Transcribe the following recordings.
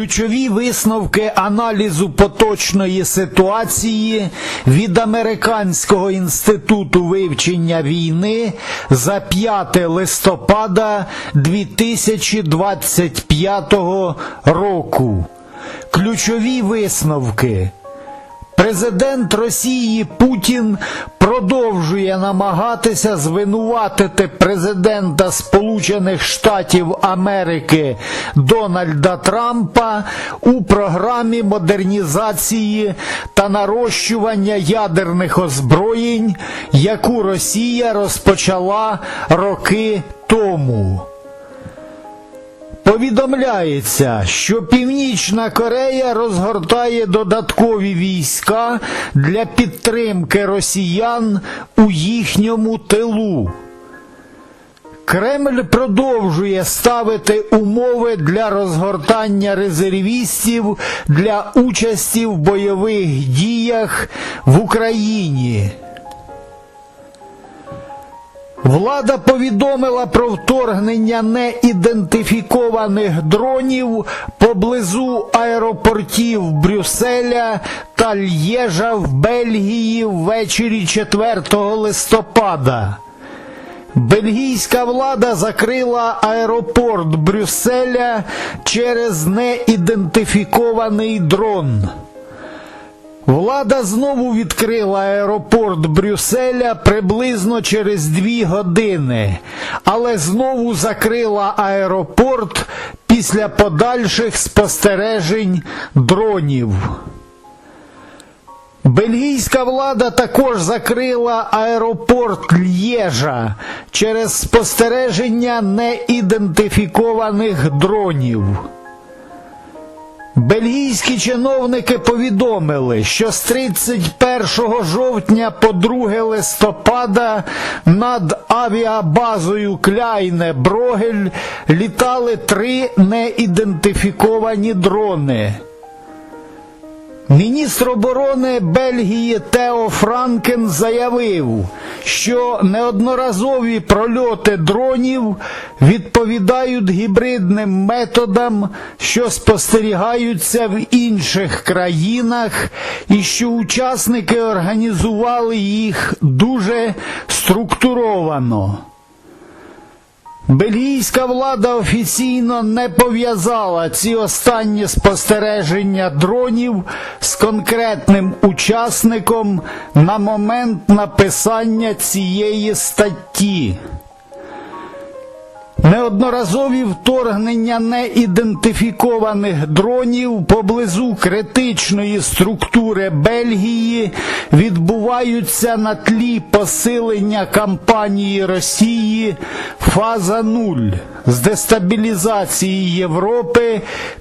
Ключові висновки аналізу поточної ситуації від Американського інституту вивчення війни за 5 листопада 2025 року. Ключові висновки. Президент Росії Путін продовжує намагатися звинуватити президента Сполучених Штатів Америки Дональда Трампа у програмі модернізації та нарощування ядерних озброєнь, яку Росія розпочала роки тому. Повідомляється, що Північна Корея розгортає додаткові війська для підтримки росіян у їхньому тилу. Кремль продовжує ставити умови для розгортання резервістів для участі в бойових діях в Україні. Влада повідомила про вторгнення неідентифікованих дронів поблизу аеропортів Брюсселя та Л'єжа в Бельгії ввечері 4 листопада. Бельгійська влада закрила аеропорт Брюсселя через неідентифікований дрон. Влада знову відкрила аеропорт Брюсселя приблизно через дві години, але знову закрила аеропорт після подальших спостережень дронів. Бельгійська влада також закрила аеропорт Л'єжа через спостереження неідентифікованих дронів. Бельгійські чиновники повідомили, що з 31 жовтня по 2 листопада над авіабазою Кляйне Брогель літали три неідентифіковані дрони. Міністр оборони Бельгії Тео Франкен заявив, що неодноразові прольоти дронів відповідають гібридним методам, що спостерігаються в інших країнах, і що учасники організували їх дуже структуровано. Бельгійська влада офіційно не пов'язала ці останні спостереження дронів з конкретним учасником на момент написання цієї статті. Неодноразові вторгнення неідентифікованих дронів поблизу критичної структури Бельгії відбуваються на тлі посилення кампанії Росії Фаза 0 з дестабілізації Європи,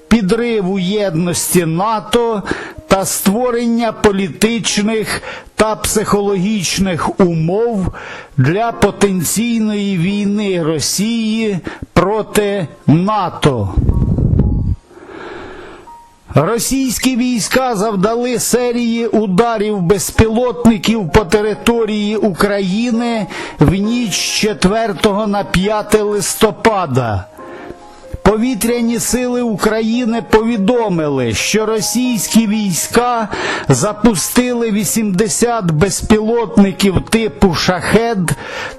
підриву єдності НАТО та створення політичних та психологічних умов для потенційної війни Росії проти НАТО. Російські війська завдали серії ударів безпілотників по території України в ніч 4 на 5 листопада. Повітряні сили України повідомили, що російські війська запустили 80 безпілотників типу Шахед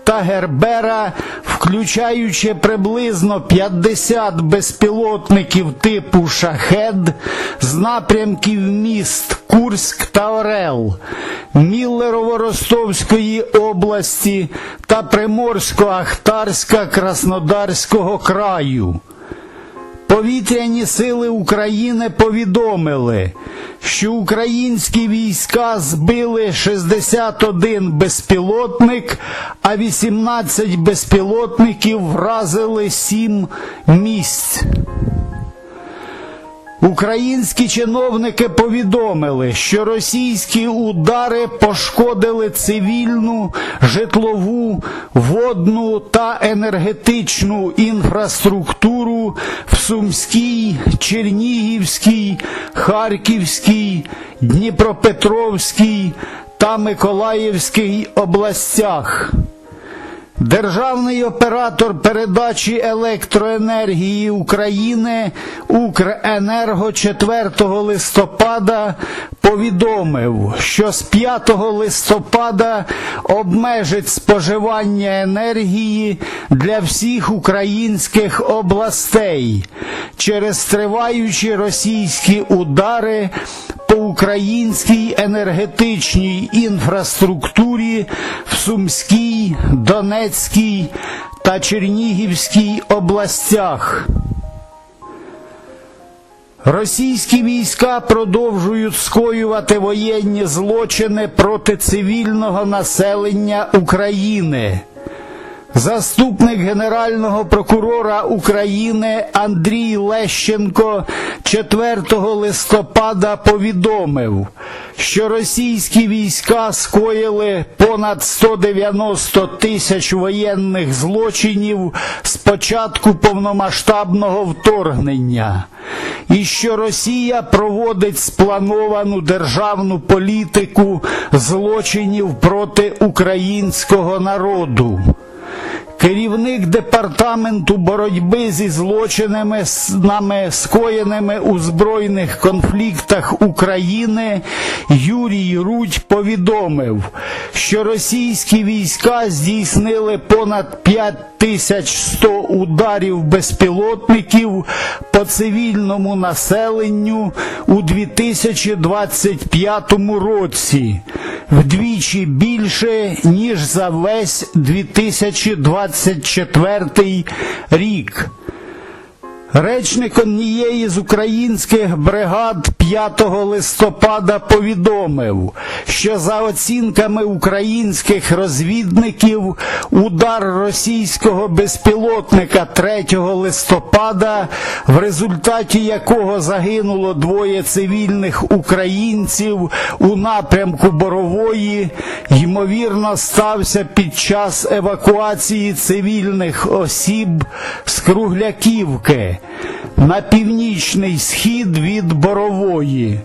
та Гербера, включаючи приблизно 50 безпілотників типу Шахед з напрямків міст Курськ та Орел, Міллерово-Ростовської області та Приморсько-Ахтарська Краснодарського краю. Повітряні сили України повідомили, що українські війська збили 61 безпілотник, а 18 безпілотників вразили 7 місць. Українські чиновники повідомили, що російські удари пошкодили цивільну, житлову, водну та енергетичну інфраструктуру в Сумській, Чернігівській, Харківській, Дніпропетровській та Миколаївській областях. Державний оператор передачі електроенергії України Укренерго 4 листопада повідомив, що з 5 листопада обмежить споживання енергії для всіх українських областей. Через триваючі російські удари по українській енергетичній інфраструктурі в Сумській, Донецькій та Чернігівській областях. Російські війська продовжують скоювати воєнні злочини проти цивільного населення України. Заступник Генерального прокурора України Андрій Лещенко 4 листопада повідомив, що російські війська скоїли понад 190 тисяч воєнних злочинів з початку повномасштабного вторгнення, і що Росія проводить сплановану державну політику злочинів проти українського народу. Керівник департаменту боротьби зі злочинами нами скоєними у збройних конфліктах України Юрій Рудь повідомив, що російські війська здійснили понад 5100 ударів безпілотників по цивільному населенню у 2025 році, вдвічі більше ніж за весь 2024 рік. Речник однієї з українських бригад 5 листопада повідомив, що за оцінками українських розвідників удар російського безпілотника 3 листопада, в результаті якого загинуло двоє цивільних українців у напрямку Борової, ймовірно стався під час евакуації цивільних осіб з Кругляківки на північний схід від Борової.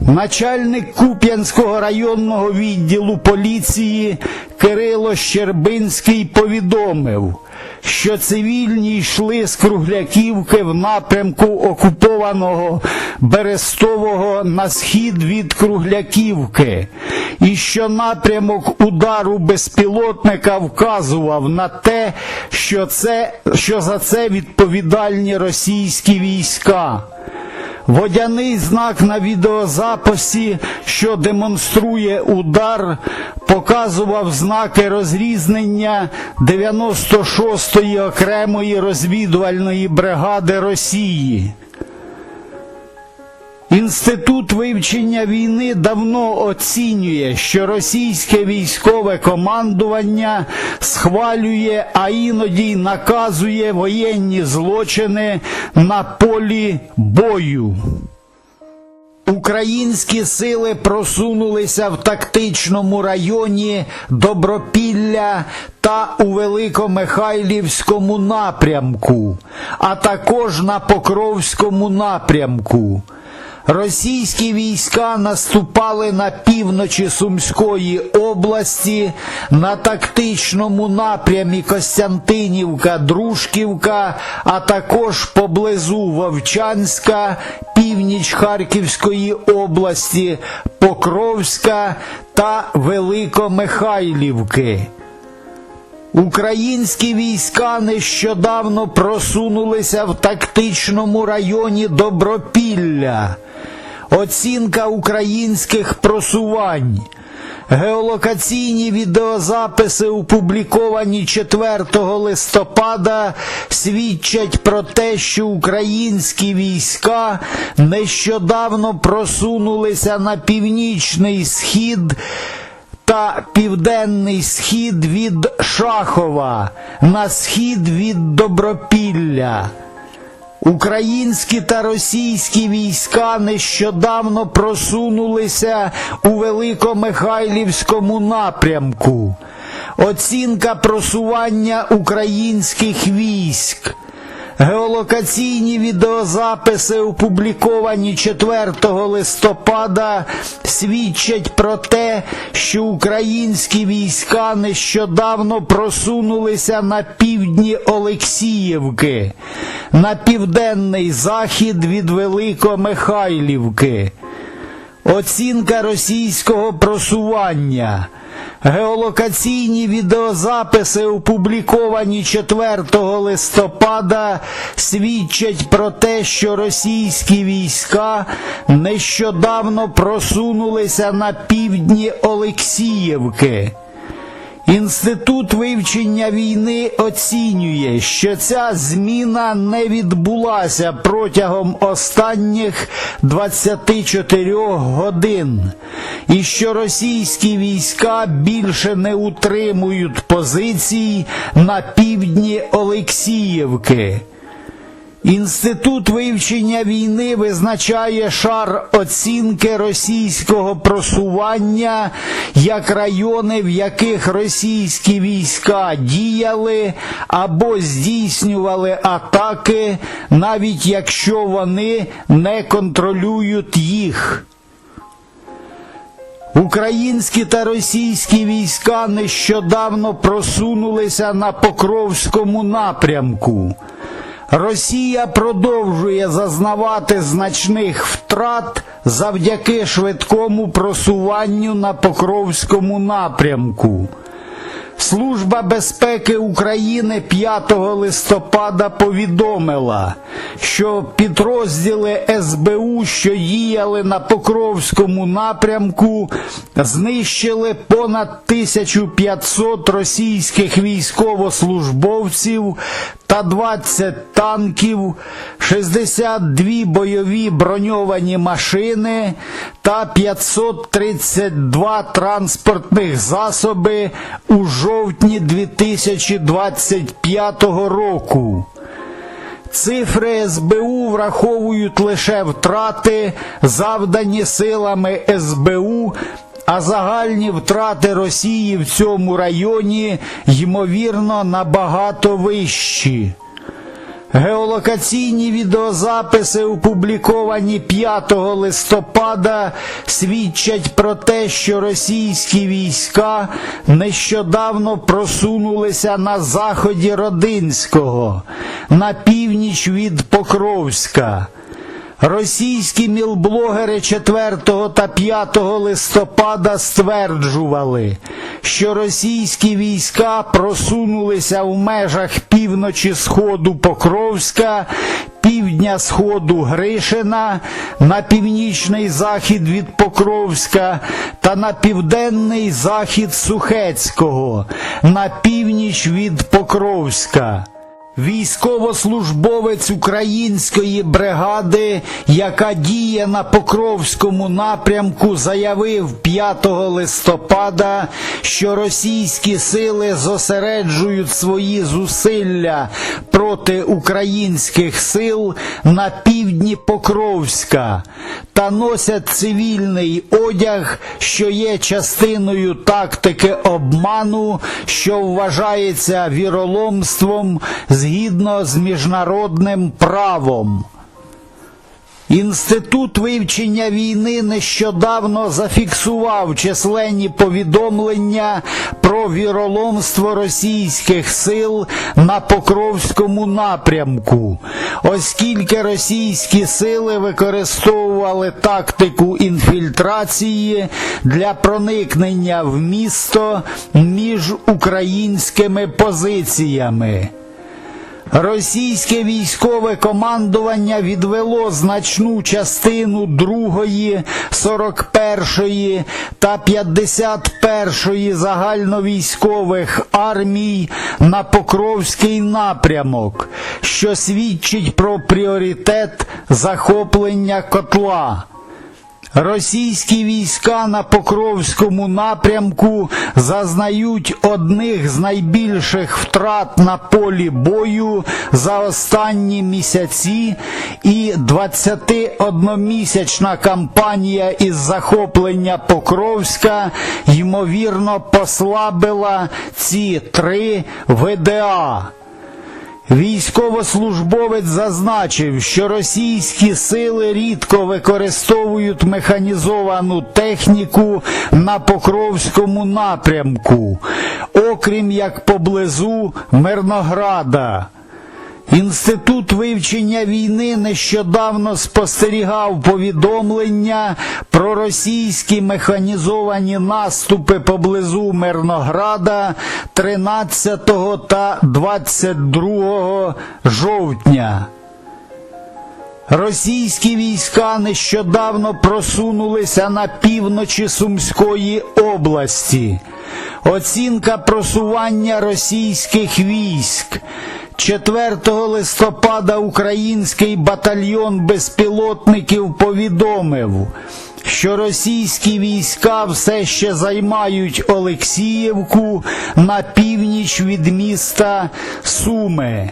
Начальник Куп'янського районного відділу поліції Кирило Щербинський повідомив, що цивільні йшли з Кругляківки в напрямку окупованого Берестового на схід від Кругляківки, і що напрямок удару безпілотника вказував на те, що, це, що за це відповідальні російські війська. Водяний знак на відеозаписі, що демонструє удар, показував знаки розрізнення 96-ї окремої розвідувальної бригади Росії. Інститут вивчення війни давно оцінює, що російське військове командування схвалює, а іноді наказує воєнні злочини на полі бою. Українські сили просунулися в тактичному районі Добропілля та у Великомихайлівському напрямку, а також на Покровському напрямку. Російські війська наступали на півночі Сумської області на тактичному напрямі Костянтинівка-Дружківка, а також поблизу Вовчанська, північ Харківської області, Покровська та Великомихайлівки. Українські війська нещодавно просунулися в тактичному районі Добропілля. Оцінка українських просувань. Геолокаційні відеозаписи, опубліковані 4 листопада, свідчать про те, що українські війська нещодавно просунулися на північний схід та південний схід від Шахова, на схід від Добропілля. Українські та російські війська нещодавно просунулися у Великомихайлівському напрямку. Оцінка просування українських військ. Геолокаційні відеозаписи, опубліковані 4 листопада, свідчать про те, що українські війська нещодавно просунулися на півдні Олексіївки, на південний захід від Великомихайлівки. Оцінка російського просування. Геолокаційні відеозаписи, опубліковані 4 листопада, свідчать про те, що російські війська нещодавно просунулися на півдні Олексіївки. Інститут вивчення війни оцінює, що ця зміна не відбулася протягом останніх 24 годин, і що російські війська більше не утримують позицій на півдні Олексіївки. Інститут вивчення війни визначає шар оцінки російського просування як райони, в яких російські війська діяли або здійснювали атаки, навіть якщо вони не контролюють їх. Українські та російські війська нещодавно просунулися на Покровському напрямку. Росія продовжує зазнавати значних втрат завдяки швидкому просуванню на Покровському напрямку. Служба безпеки України 5 листопада повідомила, що підрозділи СБУ, що діяли на Покровському напрямку, знищили понад 1500 російських військовослужбовців та 20 танків, 62 бойові броньовані машини та 532 транспортних засоби у жовтні 2025 року. Цифри СБУ враховують лише втрати, завдані силами СБУ, а загальні втрати Росії в цьому районі ймовірно набагато вищі. Геолокаційні відеозаписи, опубліковані 5 листопада, свідчать про те, що російські війська нещодавно просунулися на заході Родинського, на північ від Покровська. Російські мілблогери 4 та 5 листопада стверджували, що російські війська просунулися в межах півночі сходу Покровська, півдня сходу Гришина, на північний захід від Покровська та на південний захід Сухецького, на північ від Покровська. Військовослужбовець української бригади, яка діє на Покровському напрямку, заявив 5 листопада, що російські сили зосереджують свої зусилля проти українських сил на півдні Покровська та носять цивільний одяг, що є частиною тактики обману, що вважається віроломством згідно з міжнародним правом. Інститут вивчення війни нещодавно зафіксував численні повідомлення про віроломство російських сил на Покровському напрямку, оскільки російські сили використовували тактику інфільтрації для проникнення в місто між українськими позиціями. Російське військове командування відвело значну частину 2-ї, 41-ї та 51-ї загальновійськових армій на Покровський напрямок, що свідчить про пріоритет захоплення котла. Російські війська на Покровському напрямку зазнають одних з найбільших втрат на полі бою за останні місяці, і 21-місячна кампанія із захоплення Покровська ймовірно послабила ці три ВДА. Військовослужбовець зазначив, що російські сили рідко використовують механізовану техніку на Покровському напрямку, окрім як поблизу Мирнограда. Інститут вивчення війни нещодавно спостерігав повідомлення про російські механізовані наступи поблизу Мирнограда 13 та 22 жовтня. Російські війська нещодавно просунулися на півночі Сумської області. Оцінка просування російських військ. 4 листопада український батальйон безпілотників повідомив, що російські війська все ще займають Олексіївку на північ від міста Суми.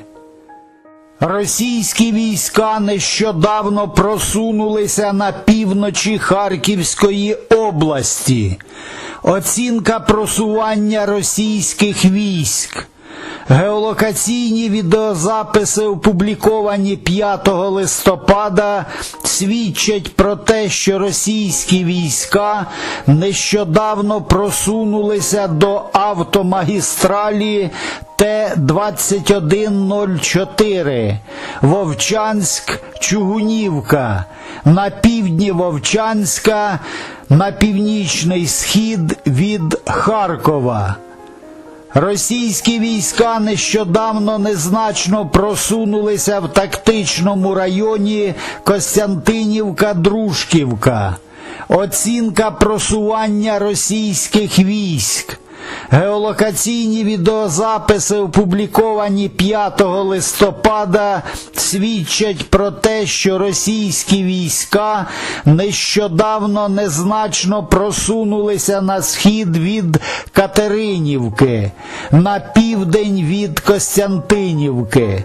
Російські війська нещодавно просунулися на півночі Харківської області. Оцінка просування російських військ. Геолокаційні відеозаписи, опубліковані 5 листопада, свідчать про те, що російські війська нещодавно просунулися до автомагістралі Т-2104 Вовчанськ Чугунівка на півдні Вовчанська на північний схід від Харкова. Російські війська нещодавно незначно просунулися в тактичному районі Костянтинівка-Дружківка. Оцінка просування російських військ. Геолокаційні відеозаписи, опубліковані 5 листопада, свідчать про те, що російські війська нещодавно незначно просунулися на схід від Катеринівки, на південь від Костянтинівки.